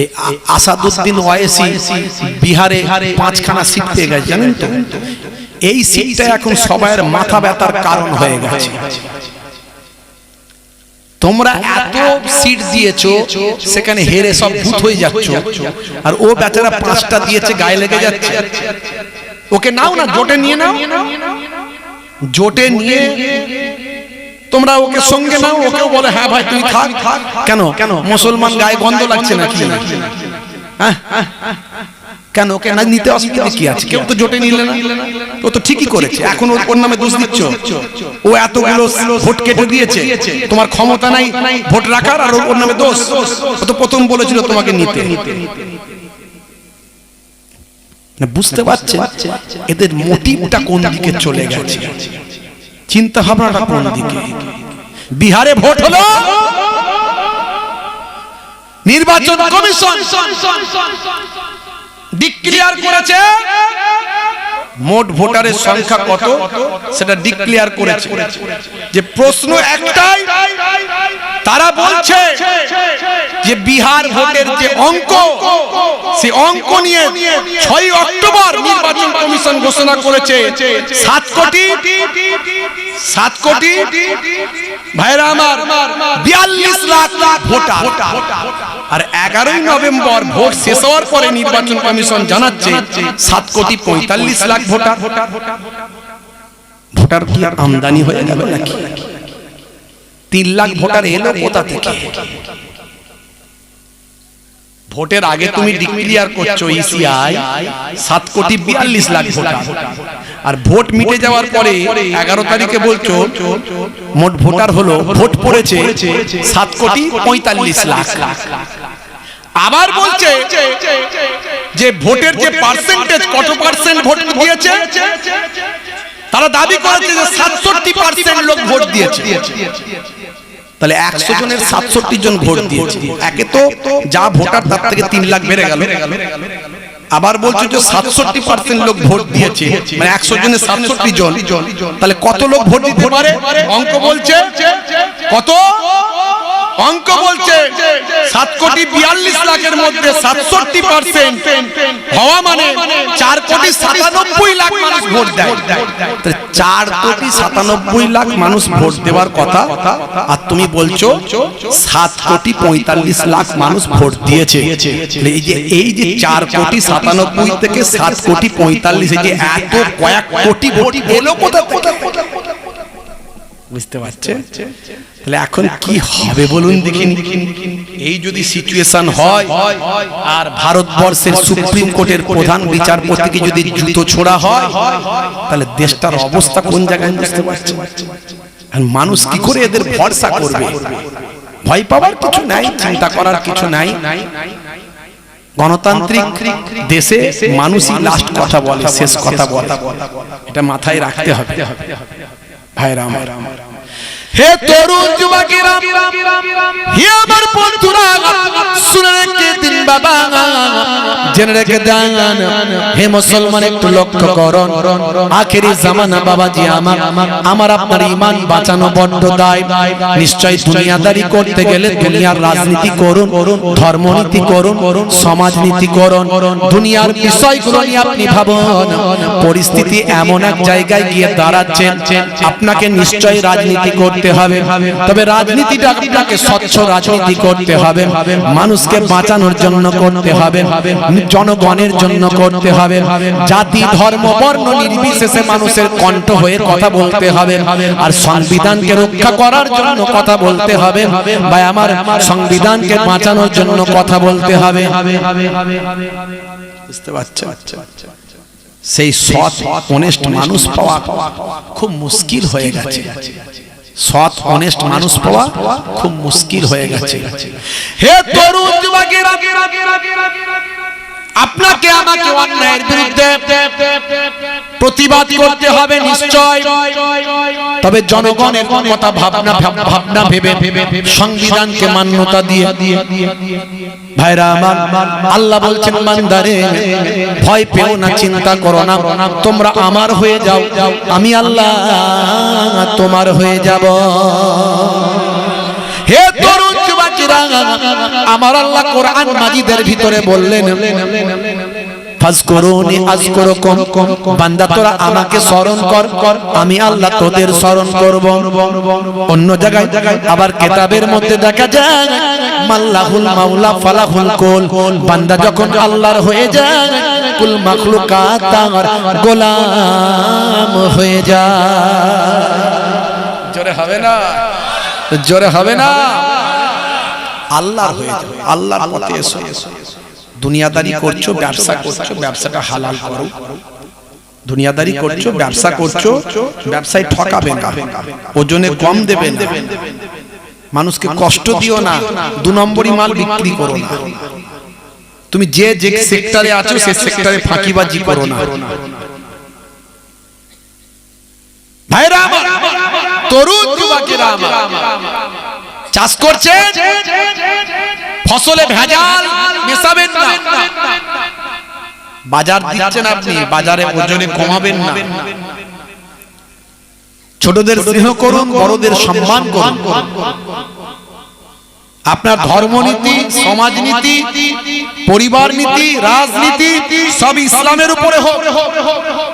এই আসাদুদ্দিন ওয়াইসি বিহারে পাঁচখানা সিট পেয়ে গেছে জানেন তো? এই সিটটা এখন সবাইয়ের মাথা ব্যথার কারণ হয়ে গেছে। তোমরা এত সিট দিয়েছ সেখানে হেরে সব ভূত হয়ে যাচ্ছ। আর ও বেচারা পাঁচটা দিয়েছে গায়ে লেগে যাচ্ছে। ওকে নাও না জোটে নিয়ে নাও। জোটে নিয়ে তোমরা ওকে সঙ্গে নাও ওকেও বলে হ্যাঁ ভাই তুই থাক। কেন? কেন? মুসলমান গায়ে গন্ধ লাগছে নাকি? হ্যাঁ? কেন? ওকে না নিতে অসুবিধা কি আছে কেউ তো জোটে নিলে না। ও তো ঠিকই করেছে। এখন ওর- ওর নামে দোষ দিচ্ছ? ও এতগুলো ভোট কেটে দিয়েছে। তোমার ক্ষমতা নাই ভোট রাখার আর ওর- নামে দোষ। ও তো প্রথম বলেছিল তোমাকে নিতে। বুঝতে পারছে এদের মোটিভটা কোন দিকে চলে গেছে? চিন্তা ভাবনাটা কোন দিকে? বিহারে ভোট হলো? নির্বাচন কমিশন। ডিক্লিয়ার করেছে। মোট ভোটারের সংখ্যা কত? সেটা ডিক্লিয়ার করেছে। যে প্রশ্ন একটাই তারা বলছে যে বিহার ভোটের যে অঙ্ক সে অঙ্ক নিয়ে ছয় অক্টোবর নির্বাচন কমিশন ঘোষণা করেছে। সাত কোটি সাত কোটি ভাইরা আমার বিয়াল্লিশ লাখ লাখ ভোটার। আর এগারোই নভেম্বর ভোট শেষ হওয়ার পরে নির্বাচন কমিশন জানাচ্ছে সাত কোটি পঁয়তাল্লিশ লাখ ভোটার। ভোটার। কি আর আমদানি হয়ে যাবে নাকি? তিন লাখ ভোটার এলো কোথা থেকে? ভোটের আগে তুমি ডিক্লিয়ার করছ ইসিআই সাত কোটি বিয়াল্লিশ লাখ ভোটার। আর ভোট মিটে যাওয়ার পরে এগারো তারিখে বলছো মোট ভোটার হলো ভোট পড়েছে সাত কোটি পঁয়তাল্লিশ লাখ। আবার বলছে যে ভোটের যে পার্সেন্টেজ কত পার্সেন্ট ভোট দিয়েছে? তারা দাবি করেছে যে সাতষট্টি পার্সেন্ট লোক ভোট দিয়েছে। তাহলে একশো জনের সাতষট্টি জন ভোট দিয়েছে একে তো যা ভোটার তার থেকে তিন লাখ বেড়ে গেল। আবার বলছো যে সাতষট্টি পার্সেন্ট লোক ভোট দিয়েছে। মানে একশো জনের সাতষট্টি জন। তাহলে কত লোক ভোট দিতে পারে? অঙ্ক বলছে কত? অঙ্ক বলছে সাত কোটি বিয়াল্লিশ লাখের মধ্যে সাতষট্টি পার্সেন্ট হওয়া মানে চার কোটি সাতানব্বই লাখ মানুষ ভোট দেয়। চার কোটি সাতানব্বই লাখ মানুষ ভোট দেওয়ার কথা? আর তুমি বলছো সাত কোটি পঁয়তাল্লিশ লাখ মানুষ ভোট দিয়েছে। এই যে এই যে চার কোটি সাতানব্বই থেকে সাত কোটি পঁয়তাল্লিশ এই যে এত কয়েক কোটি ভোট এলো কোথা থেকে? বুঝতে পারছেন? তাহলে এখন কি হবে বলুন দেখিনি? এই যদি সিচুয়েশন হয় আর ভারতবর্ষের সুপ্রিম কোর্টের প্রধান বিচারপতিকে যদি জুতো ছোড়া হয় তাহলে দেশটার অবস্থা কোন জায়গায় বুঝতে পারছেন? আর মানুষ কি করে এদের ভরসা করবে? ভয় পাওয়ার কিছু নাই চিন্তা করার কিছু নাই। গণতান্ত্রিক দেশে মানুষই লাস্ট কথা বলে শেষ কথা বলে। এটা মাথায় রাখতে হবে। ভাইরা হে তরুণ যুবকেরা হে আমার বন্ধুরা শুনে কে দিন বাবা। জেনে রেখে দেন। হে মুসলমান, একটু লক্ষ্য করুন। আখেরি জামানা বাবাজি আমার আমার আপনার ইমান বাঁচানো বড্ড দায়। নিশ্চয় দুনিয়াদারি করতে গেলে দুনিয়ার রাজনীতি করুন, ধর্মনীতি করুন, সমাজনীতি করুন। দুনিয়ার বিষয়গুলো নিয়ে আপনি ভাবুন। পরিস্থিতি এমন এক জায়গায় গিয়ে দাঁড়াচ্ছে আপনাকে নিশ্চয় রাজনীতি করতে হবে। তবে রাজনীতিটা আপনাকে স্বচ্ছ রাজনীতি করতে হবে। মানুষকে বাঁচানোর জন্য করতে হবে। জনগণের জন্য করতে হবে। জাতি, ধর্ম, বর্ণ নির্বিশেষে মানুষের কণ্ঠ হয়ে কথা বলতে হবে। আর সংবিধানকে রক্ষা করার জন্য কথা বলতে হবে। বা আমার সংবিধানকে বাঁচানোর জন্য কথা বলতে হবে। সেই সৎ অনেস্ট মানুষ পাওয়া খুব মুশকিল হয়ে গেছে। সৎ অনেস্ট মানুষ পাওয়া খুব মুশকিল হয়ে গেছে। হে তরুণ যুবকেরা আমাকে অন্যায়ের বিরুদ্ধে প্রতিবাদ করতে হবে নিশ্চয়। তবে জনগণের কথা ভাবনা ভাবনা ভেবে সংবিধানকে মান্যতা দিয়ে। ভাইরা আমার, আল্লাহ বলছেন, বান্দারে, ভয় পেও না, চিন্তা করো না। তোমরা আমার হয়ে যাও, আমি আল্লাহ তোমার হয়ে যাব। হে তরুণ আমার আল্লাহ কোরআন মাজিদের ভিতরে বললেন ফাজকুরুনি আজকুরুকুম। বান্দা তোরা আমাকে স্মরণ কর। আমি আল্লাহ তোদের স্মরণ করব। অন্য জায়গায় আবার কেতাবের মধ্যে দেখা যায় মাল্লাহুল মাওলা ফালাহুল কুল। বান্দা যখন আল্লাহর হয়ে যায় কুল মাখলুকাত তার গোলাম হয়ে যায়। জোরে হবে না? জোরে হবে না? আল্লাহর হয়ে যাও আল্লাহর পথে এসো। দুনিয়াদারি করছ ব্যবসা করছ ব্যবসাটা হালাল করো। দুনিয়াদারি করছ ব্যবসা করছ ব্যবসায় ঠকাবে না। ওজনে কম দেবে না। মানুষকে কষ্ট দিও না। দু নম্বরই মাল বিক্রি করো না। তুমি যে যে সেক্টরে আছো সে সেক্টরে ফাঁকিবাজি করো না। ভাইরা আমার তরুণ যুবকেরা আমার। চাষ করছে ফসলে ভেজাল মেশাবেন না। বাজার দিচ্ছেন আপনি বাজারে ওজনে কমাবেন না। ছোটদের স্নেহ করুন বড়দের সম্মান করুন। আপনার ধর্মনীতি সমাজনীতি পরিবার নীতি রাজনীতি সব ইসলামের উপরে হোক।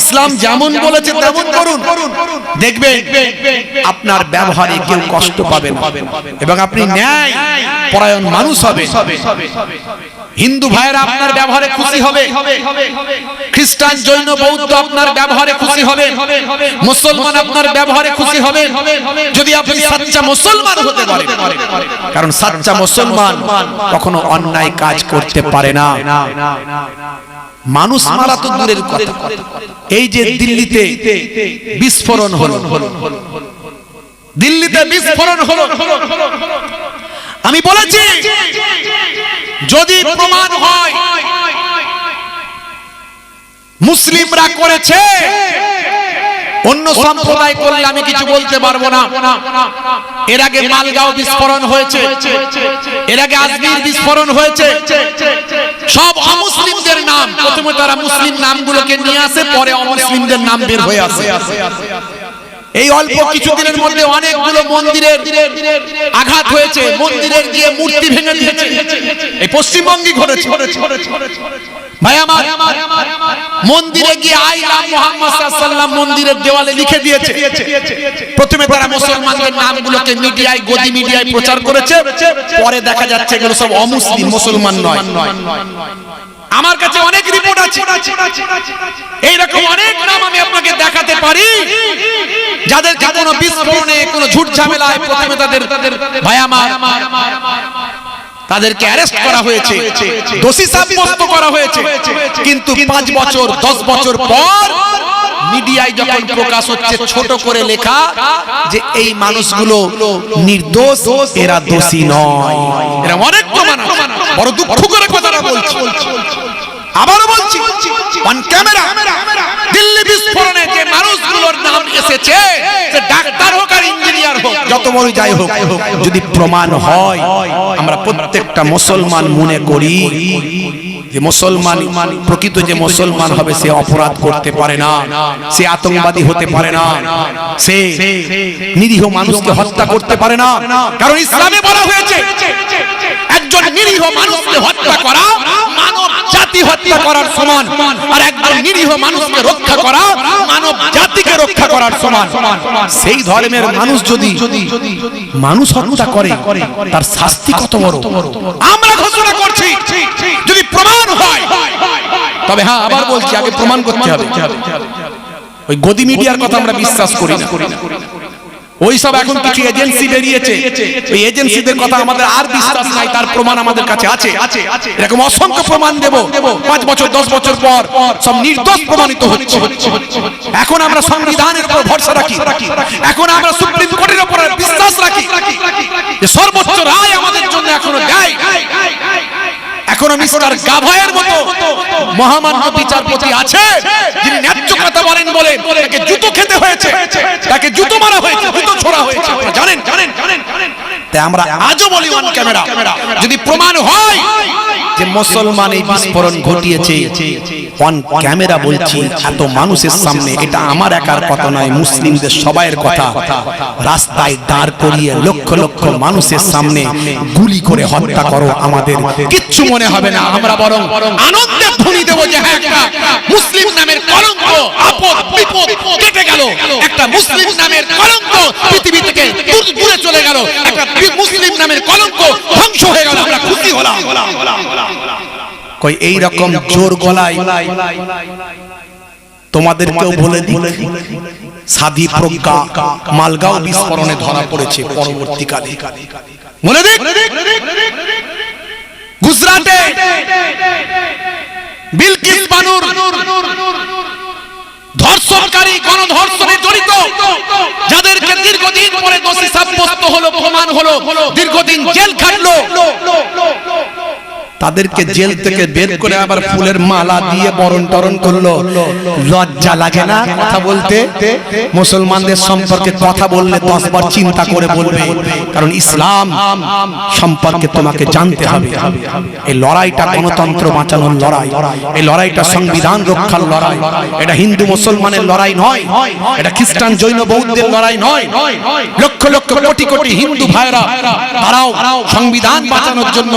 ইসলাম যেমন বলেছে তেমন করুন। দেখবে আপনার ব্যবহারে কেউ কষ্ট পাবে না। এবং আপনি ন্যায় পরায়ণ মানুষ হবে। হিন্দু ভাইয়েরা আপনার ব্যবহারে খুশি হবে। খ্রিস্টান, জৈন, বৌদ্ধ আপনার ব্যবহারে খুশি হবে। মুসলমান আপনার ব্যবহারে খুশি হবে। যদি আপনি সাচ্চা মুসলমান হতে পারেন। কারণ সাচ্চা মুসলমান কখনো অন্যায় কাজ করতে পারে না। মানুষ মারা তো দূরের কথা। এই যে দিল্লিতে বিস্ফোরণ হলো। দিল্লিতে বিস্ফোরণ হলো। আমি বলেছি যদি প্রমাণ হয় মুসলিমরা করেছে অন্য সম্প্রদায় করলে আমি কিছু বলতে পারব না। এর আগে মালগাঁও বিস্ফোরণ হয়েছে এর আগে আজমির বিস্ফোরণ হয়েছে। সব অমুসলিমদের নাম প্রথমে তারা মুসলিম নামগুলোকে নিয়ে আসে পরে অমুসলিমদের নাম বের হয়ে আসে। এই অল্প কিছুদিনের মধ্যে অনেকগুলো মন্দিরের আঘাত হয়েছে মন্দিরের গিয়ে মূর্তি ভেঙে দিয়েছে। এই পশ্চিমবঙ্গে ঘটেছে। ভাই আমার মন্দিরে গিয়ে আইলাম মোহাম্মদ সাল্লাম মন্দিরের দেওয়ালে লিখে দিয়েছে। প্রথমে তারা মুসলমানদের নামগুলোকে মিডিয়ায় গদি মিডিয়ায় প্রচার করেছে। পরে দেখা যাচ্ছে এগুলো সব অমুসলিম মুসলমান নয়। আমার কাছে অনেক রিপোর্ট আছে। এইরকম অনেক নাম আমি আপনাকে দেখাতে পারি। যাদের কোনো বিস্ফোরণে কোনো ঝুট ঝামেলায় প্রথমে তাদের আমার তাদেরকে অ্যারেস্ট করা হয়েছে। দোষী সাব্যস্ত করা হয়েছে। কিন্তু পাঁচ বছর দশ বছর পর মিডিয়ায় যখন প্রকাশ হচ্ছে ছোট করে লেখা যে এই মানুষগুলো নির্দোষ এরা দোষী নয়। এরা অনেক প্রমাণ বড় দুঃখ করে কথাটা বলছি। আবারও বলছি অন ক্যামেরা দিল্লি বিস্ফোরণে যে মানুষগুলোর নাম এসেছে, সে ডাক্তার হোক আর ইঞ্জিনিয়ার হোক, যত মরি যাই হোক, যদি প্রমাণ হয়, আমরা প্রত্যেকটা মুসলমান মনে করি যে মুসলমান, প্রকৃত যে মুসলমান হবে, সে অপরাধ করতে পারে না, সে আতঙ্কবাদী হতে পারে না, সে নিরীহ মানুষকে হত্যা করতে পারে না। কারণ ইসলামে বলা হয়েছে, একজন নিরীহ মানুষকে হত্যা করা মানব জাতি হত্যা করার সমান, আর একজন নিরীহ মানুষকে রক্ষা করা মানব জাতিকে রক্ষা করার সমান। সেই ধর্মের মানুষ যদি মানুষ হত্যা করে, তার শাস্তি কত বড়? আমরা ঘোষণা করছি, যদি প্রমাণ তবে হ্যাঁ আবার বলছি আগে প্রমাণ করতে হবে। ওই গদি মিডিয়ার কথা আমরা বিশ্বাস করি না। ওই সব এখন কিছু এজেন্সি বেরিয়েছে। ওই এজেন্সিদের কথা আমাদের আর বিশ্বাস নাই তার প্রমাণ আমাদের কাছে আছে। এরকম অসংখ্য প্রমাণ দেব। পাঁচ বছর দশ বছর পর সব নির্দোষ প্রমাণিত হচ্ছে। এখন আমরা সংবিধানের উপর ভরসা রাখি। এখন আমরা সুপ্রিম কোর্টের উপর বিশ্বাস রাখি। যে সর্বোচ্চ রায় আমাদের জন্য এখনও দেয়। এখনও মিস্টার গাভায়ের মতো মহামান্য বিচারপতি আছে যিনি ন্যায্য কথা বলেন বলে তাকে জুতো খেতে হয়েছে তাকে জুতো মারা হয়েছে জুতো ছোড়া হয়েছে। জানেন জানেন জানেন তাই আমরা আজও বলি অন ক্যামেরা যদি প্রমাণ হয় যে মুসলমান এই বিস্ফোরণ ঘটিয়েছে। অন ক্যামেরা বলছি এত মানুষের সামনে এটা আমার একার কথা নয় মুসলিমদের সবাইয়ের কথা। রাস্তায় দাঁড় করিয়ে লক্ষ লক্ষ মানুষের সামনে গুলি করে হত্যা করো আমাদের। কিচ্ছু মনে হবে না আমরা বরং আনন্দে ধ্বনি দেবো যে হ্যাঁ একটা মুসলিম নামের কলঙ্ক আপদ বিপদ কেটে গেল। একটা মুসলিম নামের কলঙ্ক পৃথিবী থেকে দূর চলে গেল। একটা মুসলিম নামের কলঙ্ক ধ্বংস হয়ে গেল আমরা খুশি হলাম। কই এই রকম জোর গলায় তোমাদেরকেও বলে দিই সাদি প্রজ্ঞা মালগাঁও বিস্ফোরণে ধরা পড়েছে পরবর্তীকালে। মনে দিক! গুজরাটে বিলকিস বানুর ধর্ষণকারী গণধর্ষণে জড়িত যাদেরকে দীর্ঘদিন পরে দোষী সাব্যস্ত হলো প্রমাণ হলো দীর্ঘদিন জেল খাটলো। তাদেরকে জেল থেকে বের করে আবার ফুলের মালা দিয়ে বরণ টরণ করল। লজ্জা লাগে না কথা বলতে? মুসলমানদের সম্পর্কে কথা বললে দশবার চিন্তা করে বলবে। কারণ ইসলাম সম্পর্কে তোমাকে জানতে হবে। এই লড়াইটা গণতন্ত্র বাঁচানোর লড়াই। এই লড়াইটা সংবিধান রক্ষার লড়াই। এটা হিন্দু মুসলমানের লড়াই নয়। এটা খ্রিস্টান জৈন বৌদ্ধের লড়াই নয়। লক্ষ লক্ষ কোটি কোটি হিন্দু ভাইরা তারাও সংবিধান বাঁচানোর জন্য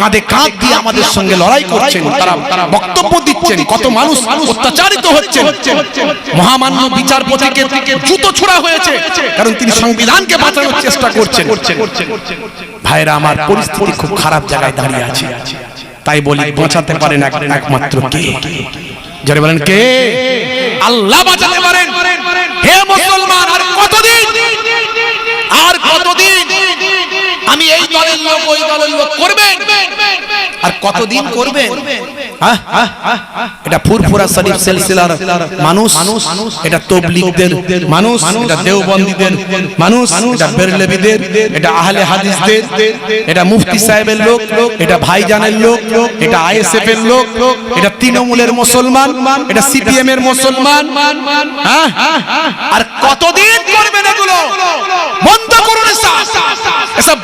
কাঁধে কাঁধ দিয়ে আমাদের সঙ্গে লড়াই করছেন তারা বক্তব্য দিচ্ছেন কত মানুষ অত্যাচারিত হচ্ছেন। মহামান্য বিচারপতিকে জুতো ছোড়া হয়েছে কারণ তিনি সংবিধানকে বাঁচানোর চেষ্টা করছেন। ভাইরা আমার পরিস্থিতি খুব খারাপ জায়গায় দাঁড়িয়ে আছে। তাই বলি বাঁচাতে পারেন একমাত্র কে। যারা বলেন কে? আল্লাহ বাঁচাতে পারেন। হে মুসলমান আর কতদিন? আর কতদিন? আমি এই দলের লোক, ওই দলের লোক করবেন। আর কতদিন করবেন? হ্যাঁ? এটা ফুরফুরা শরীফ সিলসিলার মানুষ। এটা তবলিগদের মানুষ। এটা দেওবন্দীদের মানুষ। এটা বেরলেবিদের। এটা আহলে হাদিসদের। এটা মুফতি সাহেবের লোক। এটা ভাইজানের লোক। এটা আইএসএফ এর লোক। এটা তৃণমূলের মুসলমান। এটা সিপিএম এর মুসলমান। হ্যাঁ? আর কতদিন করবেন এগুলো? বন্ধ করুন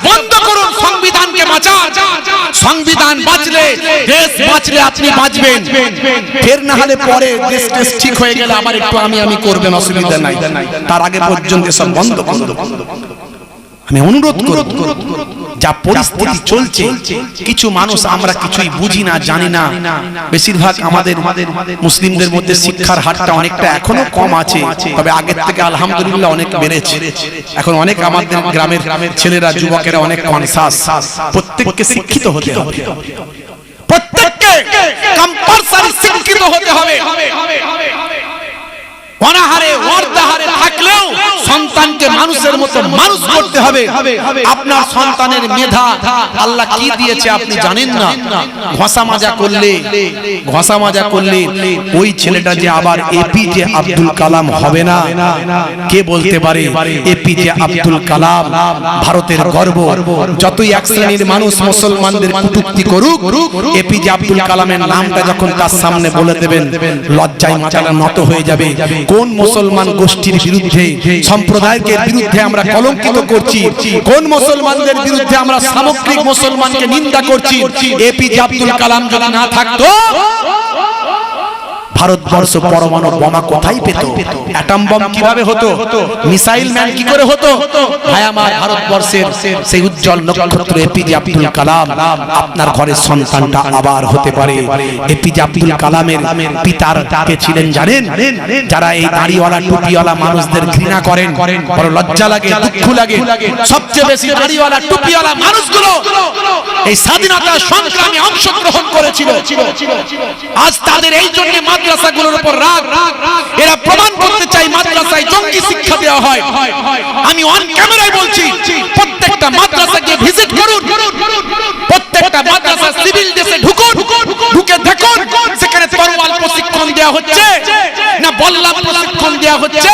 বন্ধ করুন সংবিধানকে বাঁচান। সংবিধান বাঁচলে, দেশ বাঁচলে আপনি বাঁচবেন। ফের না হলে পরে দেশ ঠিক হয়ে গেলে আবার একটু আমি আমি করবেন, অসুবিধা নাই। তার আগে পর্যন্ত বন্ধ বন্ধ আমি অনুরোধ করব যা পরিস্থিতি চলছে কিছু মানুষ আমরা কিছুই বুঝি না জানি না বেশিরভাগ আমাদের মুসলিমদের মধ্যে শিক্ষার হারটা অনেকটা এখনও কম আছে তবে আগের থেকে আলহামদুলিল্লাহ অনেক বেড়েছে এখন অনেক আমাদের গ্রামের গ্রামের ছেলেরা যুবকেরা অনেক কনসাস প্রত্যেককে শিক্ষিত হতে হবে প্রত্যেককে কম্পালসারি শিক্ষিত হতে হবে অনাহারে অর্ধাহারে সন্তানকে মানুষের মতো মানুষ করতে হবে। আপনার সন্তানের মেধা আল্লাহ কি দিয়েছে আপনি জানেন না? ঘষা মাজা করলে, ঘষা মাজা করলে ওই ছেলেটা যে আবার এপিজে আব্দুল কালাম হবে না? কে বলতে পারে? এপিজে আব্দুল কালাম ভারতের গর্ব। যতই এক শ্রেণির মানুষ মুসলমানদের কটূক্তি করুক এপিজে আব্দুল কালামের নামটা যখন তার সামনে বলে দেবেন, লজ্জায় মাথাটা নত হয়ে যাবে। কোন মুসলমান গোষ্ঠীর বিরুদ্ধে সম্প্রদায়কে বিরুদ্ধে আমরা কলঙ্কিত করছি। কোন মুসলমানদের বিরুদ্ধে আমরা সামগ্রিক মুসলমানকে নিন্দা করছি? এপিজে আব্দুল কালাম যদি না থাকতো ভারতবর্ষ পরমাণু বোমা কোথায় পেত? অ্যাটম বম কীভাবে হতো? মিসাইল ম্যান কি করে হতো? ভাই, আমার ভারতবর্ষের সেই উজ্জ্বল নক্ষত্র এপিজে আব্দুল কালাম, আপনার ঘরের সন্তানটা আবার হতে পারে। এপিজে আব্দুল কালামের পিতার কে ছিলেন জানেন? যারা এই দাড়িওয়ালা, টুপিওয়ালা মানুষদের ঘৃণা করেন, বড় লজ্জা লাগে, দুঃখ লাগে। সবচেয়ে বেশি দাড়িওয়ালা, টুপিওয়ালা মানুষগুলো এই স্বাধীনতা সংগ্রামে অংশগ্রহণ করেছিল। আজ তাদের এই জন্য মাদ্রাসাগুলোর উপর রাগ। এরা প্রমাণ করতে চাই মাদ্রাসায় জঙ্গি শিক্ষা দেওয়া হয়। আমি অন ক্যামেরায় বলছি, প্রত্যেকটা মাদ্রাসা গিয়ে ভিজিট করুন। প্রত্যেকটা মাদ্রাসা সিভিল দেশে ঢুকুন। ঢুকে দেখুন সেখানে তরোয়াল প্রশিক্ষণ দেওয়া হচ্ছে, না বল্লাম প্রশিক্ষণ দেওয়া হচ্ছে,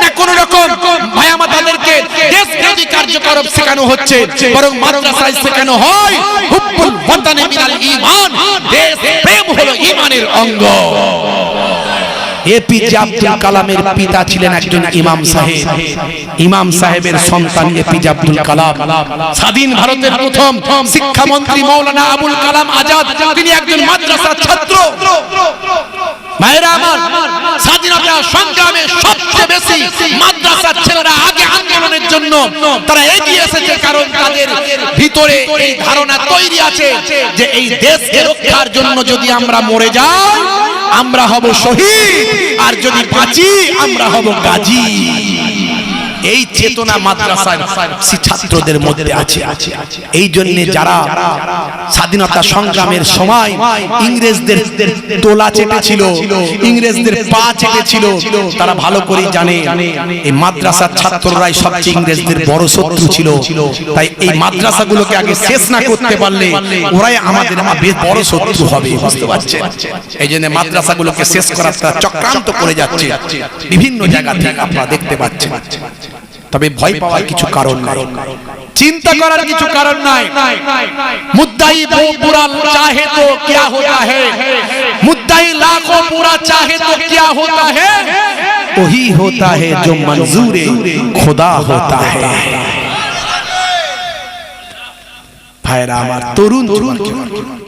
না কোন রকম ভায়ামা তাদেরকে দেশ বিরোধী কার্যকলাপ শেখানো হচ্ছে, বরং মাদ্রাসায় শেখানো হয়, হুব্বুল ওয়াতানে মিনাল ঈমান। দেশ প্রেম হলো ঈমানের অঙ্গ। এপিজে আব্দুল কালামের পিতা ছিলেন একজন ইমাম সাহেব। ইমাম সাহেবের সন্তান এপিজে আব্দুল কালাম। স্বাধীন ভারতের প্রথম শিক্ষামন্ত্রী মৌলানা আবুল কালাম আজাদ। তিনি একজন মাদ্রাসার ছাত্র। ভাইরা আমার স্বাধীনতা সংগ্রামে সবচেয়ে বেশি মাদ্রাসার ছেলেরা আগে আন্দোলনের জন্য তারা এগিয়ে এসেছে কারণ তাদের ভিতরে এই ধারণা তৈরি আছে যে এই দেশকে রক্ষার জন্য যদি আমরা মরে যাই আমরা হব শহীদ। আর যদি বাঁচি আমরা হব গাজী। এই চেতনা মাদ্রাসার ছাত্রদের মধ্যে আছে। এই জন্য যারা স্বাধীনতা সংগ্রামের সময় ইংরেজদের তোলা চেপেছিল ইংরেজদের পা চেপেছিল তারা ভালো করে জানে এই মাদ্রাসার ছাত্ররাই সবচেয়ে ইংরেজদের বড় শত্রু ছিল। তাই এই মাদ্রাসাগুলোকে আগে শেষ না করতে পারলে ওরাই আমাদের বেশ বড় শত্রু হবে বুঝতে পারছেন? এই জন্য মাদ্রাসাগুলোকে শেষ করার তারা চক্রান্ত করে যাচ্ছে। বিভিন্ন জায়গা থেকে আপনারা দেখতে পাচ্ছেন। তবে ভয় পাওয়ার কিছু কারণ চিন্তা করার কিছু কারণ নাই। মুদ্দাই বহু চাহে তো কিয়া হোতা হে। মুদ্দাই লাখো বুরা চাহে তো কিয়া হোতা হে। ওহি হোতা হে জো মঞ্জুরে খোদা হোতা হে। ভাইরা আমার তরুণ তরুণ।